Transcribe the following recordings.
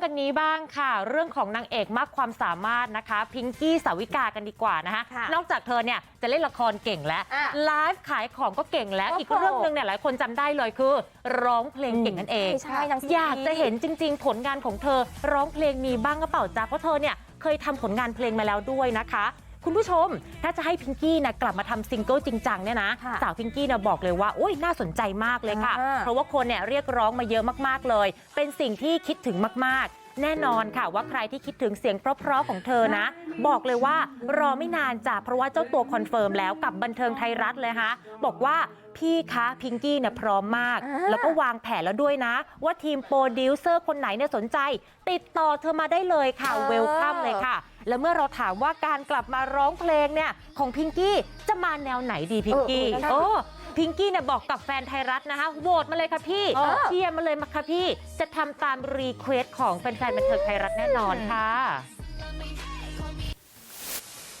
รื่องกันนี้บ้างค่ะ เรื่องของนางเอกมากความสามารถนะคะ พิงกี้สาวิกากันดีกว่านะคะค่ะนอกจากเธอเนี่ยจะเล่นละครเก่งแล้วอะไลฟ์ขายของก็เก่งแล้วโอ้โหอีกเรื่องหนึ่งเนี่ยหลายคนจำได้เลยคือ ร้องเพลงเก่งนั่นเองใช่ใช่นางซีอยากจะเห็นจริง ๆ ผลงานของเธอร้องเพลงมีบ้างกระเป๋าจ้าเพราะเธอเนี่ยเคยทำผลงานเพลงมาแล้วด้วยนะคะ คุณผู้ชมถ้าจะให้พิงกี้นะกลับมาทำซิงเกิลจริงจังเนี่ยนะค่ะสาวพิงกี้นะบอกเลยว่าโอ้ยน่าสนใจมากเลยค่ะอ่าเพราะว่าคนเนี่ยเรียกร้องมาเยอะมากๆเลยเป็นสิ่งที่คิดถึงมากๆ แน่นอนค่ะว่าใครที่คิดถึงเสียงเพราะๆของเธอนะ บอกเลยว่ารอไม่นานจ้ะเพราะว่าเจ้าตัวคอนเฟิร์มแล้วกับบันเทิงไทยรัฐเลยฮะบอกว่าพี่คะพิงกี้เนี่ยพร้อมมากอ่าแล้วก็วางแผนแล้วด้วยนะ ว่าทีมโปรดิวเซอร์คนไหนเนี่ยสนใจ ติดต่อเธอมาได้เลยค่ะเออเวลคัมเลยค่ะ แล้วเมื่อเราถามว่าการกลับมาร้องเพลงเนี่ยของพิงกี้จะมาแนวไหนดีพิงกี้เออเออนั่นน่ะโอ้ พิงกี้เนี่ยบอกกับแฟนไทยรัฐนะคะโหวตมาเลยค่ะพี่เออ เชียร์มาเลยมาค่ะพี่ จะทำตามรีเควสของแฟนๆบันเทิงไทยรัฐแน่นอนค่ะ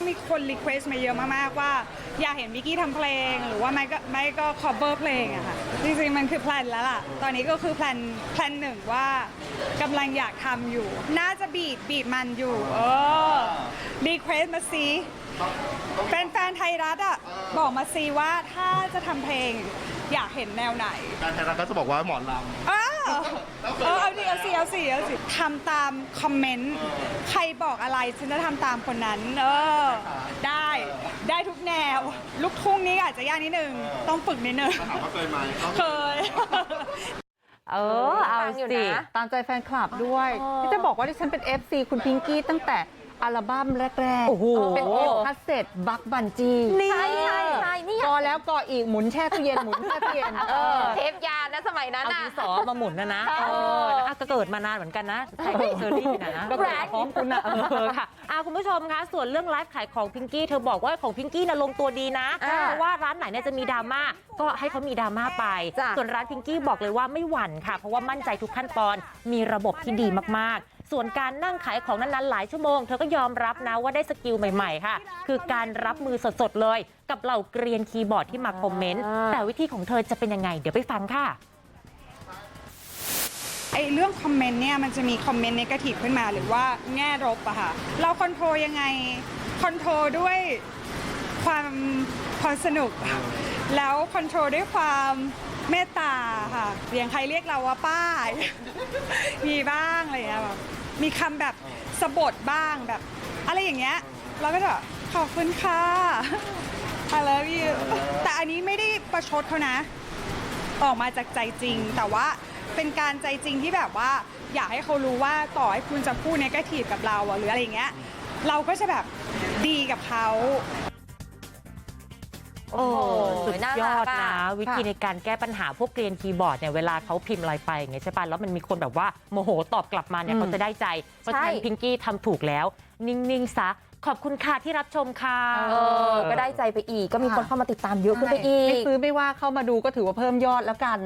มีคนรีเควสต์มาเยอะมาก ๆ ว่าอยากเห็นมิกกี้ทำเพลง หรือว่าไม่ก็ไม่ก็ cover เพลงอะค่ะ จริง ๆ มันคือแพลนแล้วล่ะ ตอนนี้ก็คือแพลนแพลนหนึ่งว่ากำลังอยากทำอยู่ น่าจะบีดบีดมันอยู่ เออรีเควสต์มาสิแฟน ๆ ไทยรัฐอะ บอกมาสิว่าถ้าจะทำเพลงอยากเห็นแนวไหนการไทยรัฐก็จะบอกว่าหมอลอ้าวเออเอาดิเอาสิเอาสิเอาสิทำตามคอมเมนต์ใครบอกอะไรฉันจะทำตามคนนั้น เออ ได้ได้ทุกแนว ลูกทุ่งนี้อาจจะยากนิดนึง ต้องฝึกนิดนึงำถามว่าเคยไหมก็เคย เออ เอาฟังอยู่สินะ ตามใจแฟนคลับด้วยอ๋อที่จะบอกว่าดิฉันเป็น FC คุณพิงกี้ตั้งแต่ อัลบั้มแรกโอ้โหเป็นเอฟคัสเซ็ตบักบันจีใช่ใช่ใช่นี่อยากก็แล้วก็อีกหมุนแช่ตู้เย็นหมุนแช่ตู้เย็นเออเทปยานะสมัยนั้นเอาน่ะ ดินสอมาหมุนนะนะใช่เออนะคะก็เกิดมานานเหมือนกันนะใครไม่เคยได้ยินอะนะก็เกิดมาพร้อมคุณอะเออค่ะอะคุณผู้ชมคะส่วนเรื่องไลฟ์ขายของพิงกี้เธอบอกว่าของพิงกี้น่ะลงตัวดีนะอ่าเพราะว่าร้านไหนเนี่ยจะมีดราม่าก็ให้เขามีดราม่าไป จ้ะ ส่วนร้านพิงกี้บอกเลยว่าไม่หวั่นค่ะ เพราะว่ามั่นใจทุกขั้นตอนมีระบบที่ดีมากๆ ส่วนการนั่งขายของนั้นๆหลายชั่วโมง เธอก็ยอมรับนะว่าได้สกิลใหม่ๆค่ะ คือการรับมือสดๆเลยกับเหล่าเกรียนคีย์บอร์ดที่มาคอมเมนต์อ่าแต่วิธีของเธอจะเป็นยังไง เดี๋ยวไปฟังค่ะไอ้เรื่องคอมเมนต์เนี่ยมันจะมีคอมเมนต์นกาทีฟขึ้นมาหรือว่าแง่ลบอะค่ะ เราคอนโทรลยังไงคอนโทรลด้วยความความสนุก แล้วคอนโทรลด้วยความ เมตตาค่ะอย่างใครเรียกเราว่าป้า มีบ้างอะไรอย่างเงี้ยแบบมีคำแบบสะบดบ้างแบบ อะไรอย่างเงี้ยเราก็จะแบบขอบคุณค่ะ I love you แต่อันนี้ไม่ได้ประชดเขานะ ออกมาจากใจจริง แต่ว่าเป็นการใจจริงที่แบบว่า อยากให้เขารู้ว่าต่อให้คุณจะพูดในกาทีฟกับเราอะหรืออะไรอย่างเงี้ย เราก็จะแบบดีกับเขา โอ้สุดน่ายรัอกดอะนะ วิธีในการแก้ปัญหาพวกเกรียนคีย์บอร์ดเนี่ยเวลาเขาพิมพ์อะไรไปอย่างเงี้ยใช่ป่ะแล้วมันมีคนแบบว่าโมโหตอบกลับมาเนี่ยอืมเขาจะได้ใจ เพราะฉะนั้นใช่พิงกี้ทำถูกแล้ว นิ่ง ๆ ซะ ขอบคุณค่ะที่รับชมค่ะเออก็ได้ใจไปอีกก็มีคนเข้ามาติดตามเยอะขึ้นไปอีไม่กซื้อไม่ว่าเข้ามาดูก็ถือว่าเพิ่มยอดแล้วกัน